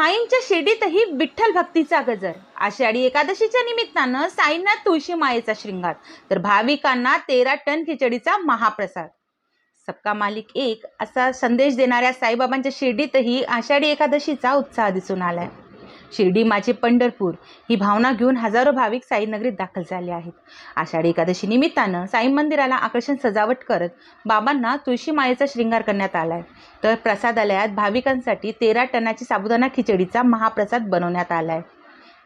साईंच्या शिर्डीतही विठ्ठल भक्तीचा गजर. आषाढी एकादशीच्या निमित्तानं साईंना तुळशी मायेचा शृंगार तर भाविकांना तेरा टन खिचडीचा महाप्रसाद. सबका मालिक एक असा संदेश देणाऱ्या साईबाबांच्या शिर्डीतही आषाढी एकादशीचा उत्साह दिसून आलाय. शिर्डी माझे पंढरपूर ही भावना घेऊन हजारो भाविक साईनगरीत दाखल झाले आहेत. आषाढी एकादशी निमित्तानं साई मंदिराला आकर्षण सजावट करत बाबांना तुळशी मायेचा शृंगार करण्यात आलाय. तर प्रसादालयात भाविकांसाठी तेरा टनाची साबुदाणा खिचडीचा महाप्रसाद बनवण्यात आलाय.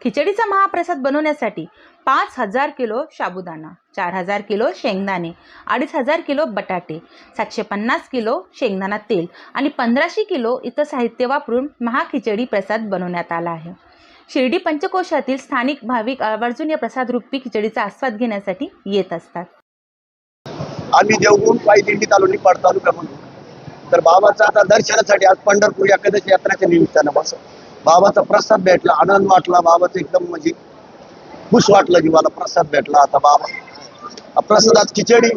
खिचडीचा महाप्रसाद बनवण्यासाठी पाच हजार किलो साबुदाणा चार हजार किलो शेंगदाणे अडीच हजार किलो बटाटे सातशे पन्नास किलो शेंगदाणा तेल आणि पंधराशे किलो इतर साहित्य वापरून महाखिचडी प्रसाद बनवण्यात आला आहे. शिर्डी पंचकोशातील स्थानिक भाविक आवर्जून या प्रसादरूपी खिचडीचा आस्वाद घेण्यासाठी येत असतात. आम्ही देवगुण पायी दिंडीत आलो निपाड म्हणून. तर बाबाचा आता दर्शनासाठी आज पंढरपूर एकादशी यात्राच्या निमित्तानं बसतो बाबाचा प्रसाद भेटला आनंद वाटला बाबाचं एकदम म्हणजे खुश वाटलं जीवाला प्रसाद भेटला आता बाबा. प्रसादात खिचडी.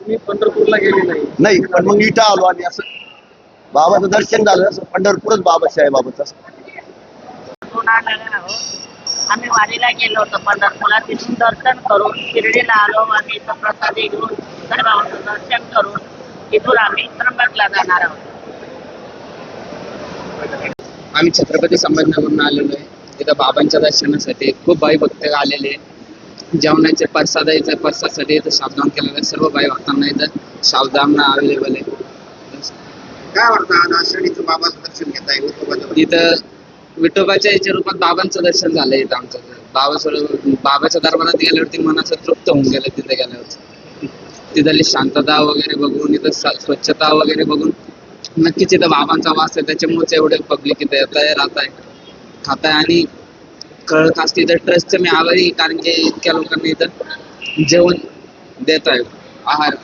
तुम्ही पंढरपूरला गेले नाही. नाही पण मग इथं आलो आणि असं. बाबाचं दर्शन झालं असं पंढरपूरच बाबाचं आहे बाबाचं आम्ही वारीला गेलो होतो पंढरपूरला तिथून दर्शन करून शिर्डीला आलो आणि इथं प्रसादी घेऊन दर्शन करून तिथून आम्ही त्र्यंबकला जाणार आहोत. आम्ही छत्रपती संभाजीनगरहून आलेलो आहे. तिथं बाबांच्या दर्शनासाठी खूप भाई भक्त आलेले. जेवणाचे प्रसाद आहे इथं प्रसादसाठी इथं सावधान केलेलं आहे. सर्व भाई भक्तांना इथं सावधान अवेलेबल आहे. काय वाटतं आज आषाढीचं बाबाचं दर्शन घेत आहे इथं विठोबाच्या याच्या रूपात बाबांचं दर्शन झालंय इथं आमचं. बाबा बाबाच्या दरबारात गेल्यावरती मनाचं तृप्त होऊन गेलं तिथे गेल्यावर तिथली शांतता वगैरे बघून इथं स्वच्छता वगैरे बघून नक्कीच इथं बाबांचा वास आहे त्याच्यामुळेच एवढे पब्लिक इथे येत आहे राहत आहे. खात आहे आणि कळत असते इथं ट्रस्टचं मी आभारी कारण की इतक्या लोकांनी इथं जेवण देत आहे आहार.